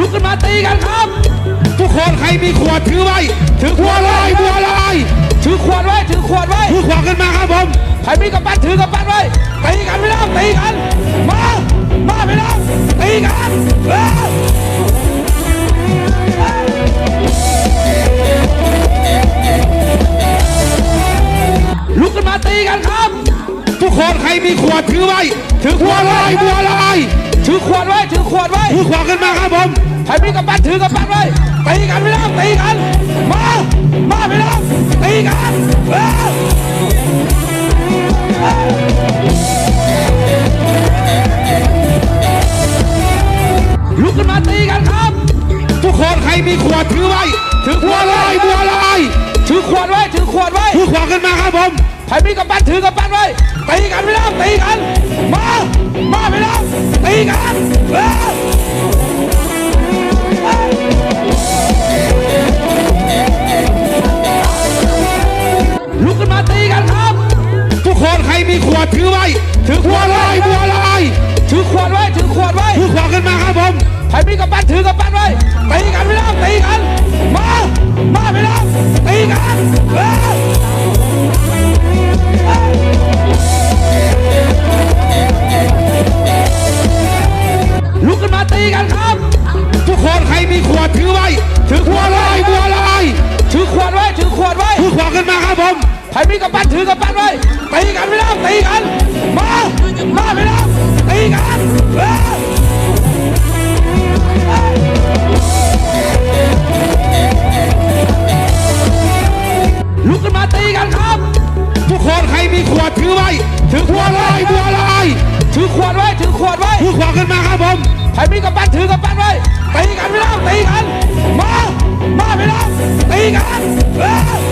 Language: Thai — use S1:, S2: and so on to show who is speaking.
S1: ลุกขึ้นมาตีกันครับ
S2: ทุกคนใครมีขวดถือไว้ ถือขวดลอยบัวลอย
S1: ถือขวดไว้ ถือขวดไว้
S2: ถือขวดขึ้นมาครับผม
S1: ใครมีกำปั้นถือกำปั้นไว้ตีกันไม่ต้องตีกัน มา มาไม่ต้องตีกันเอ้ยลุกขึ้นมาตีกันครับ
S2: ทุกคนใครมีขวดถือไว้ ถือขวดลอยบัวลอย
S1: ถือขวดไว้ถือขวดไว้
S2: ถือขวดขึ้นมาครับผม
S1: ใครมีกำปั้นถือกำปั้นไว้ตีกันไม่ต้องตีกัน มา มาไม่ต้องตีกันเอ้ยลุกขึ้นมาตีกันครับ
S2: ทุกคนใครมีขวดถือไว้ ถือขวดลอยบัวลอย
S1: ถือขวดไว้ถือขวดไว้
S2: ถือขวดขึ้นมาครับผม
S1: ใครมีกำปั้นถือกำปั้นไว้ตีกันไม่ต้องตีกัน มามาไม่ ตีกันเอ้ลุกขึ้นมาตีกันครับ
S2: ทุกคนใครมีขวดถือไว้ ถือขวดลอยบัวลอย
S1: ถือขวดไว้ถือขวดไว้
S2: ถือขวดขึ้นมาครับผม
S1: ใครมีกำปั้นถือกำปั้นไว้ตีกันไม่ต้ตีกัน มา มาไม่ต้ตีกัน ตีกันครับ
S2: ทุกคนใครมีขวดถือไว้ ถือขวดลอยบัวลอย
S1: ถือขวดไว้ ถือขวดไว้
S2: ถือขวดขึ้นมาครับผม
S1: ใครมีกำปั้นถือกำปั้นไว้ตีกันไม่ต้องตีกัน มา มาไม่ต้องตีกันเอ้ยลุกขึ้นมาตีกันครับ
S2: ทุกคนใครมีขวดถือไว้ ถือขวดลอยบัวลอย
S1: ถือขวดไว้ ถือขวดไว้
S2: ถือขวดขึ้นมาครับผม
S1: ใครมีกำปั้นถือกับปั้นไว้ตีกันไม่ต้องตีกัน มา มาไม่ต้องตีกันเอ้ย